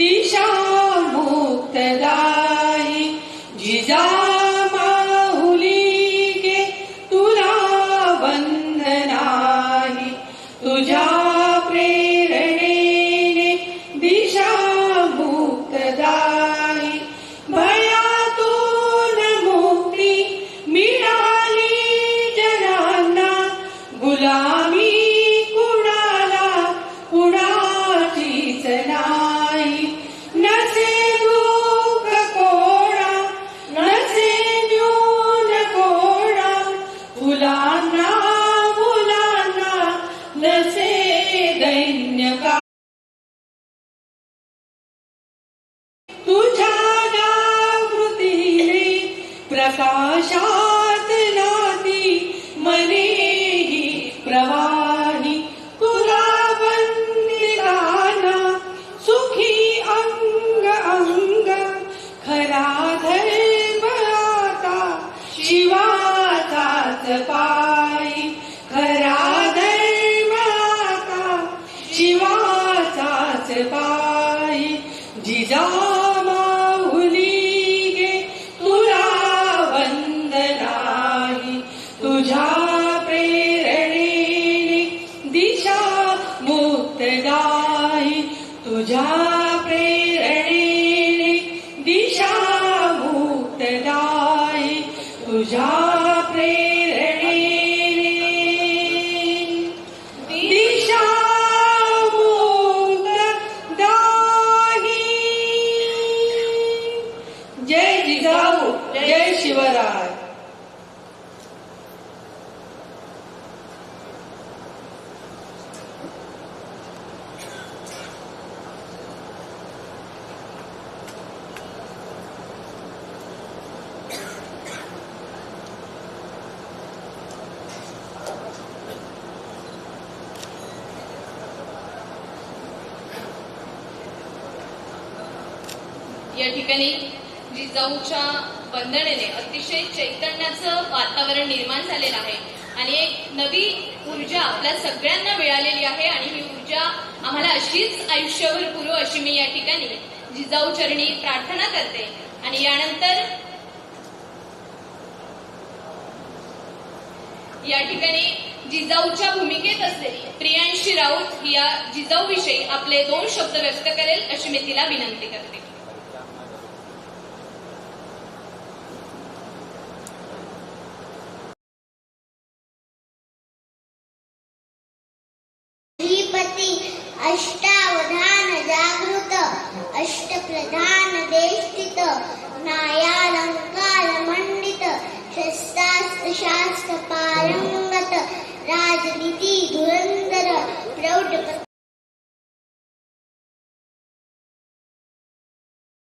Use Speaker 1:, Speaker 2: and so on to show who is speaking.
Speaker 1: दिशा मुक्तदायी जिजा माहुली गे तुला वंदनाही. तुझ्या प्रेरणेने दिशा मुक्तदायी भयातून मुक्ती मिळाली जनांना. गुलामी प्रकाशात नाती मनेही प्रवाही तुला वंदिताना सुखी अंग अंग खरा धर्म आता शिवाचाच पायी खरा धर्म आता शिवाचाच पायी जिजा मुक्तदायी तुझ्या प्रेरणेने दिशा मुक्तदायी तुझ्या प्रेरणेने दिशा मुक्तदायी जय जिजाऊ जय
Speaker 2: या ठिकाणी जिजाऊच्या वंदनेने अतिशय चैतन्याचं वातावरण निर्माण झालेलं आहे. आणि एक नवी ऊर्जा आपल्या सगळ्यांना मिळालेली आहे आणि ही ऊर्जा आम्हाला अशीच आयुष्यभर पुरो अशी मी या ठिकाणी जिजाऊ चरणी प्रार्थना करते. आणि यानंतर या ठिकाणी जिजाऊच्या भूमिकेत असलेली प्रियांशी राऊत या जिजाऊ विषयी आपले दोन शब्द व्यक्त करेल अशी मी तिला विनंती करते.
Speaker 3: ಅಷ್ಟಾವಧಾನ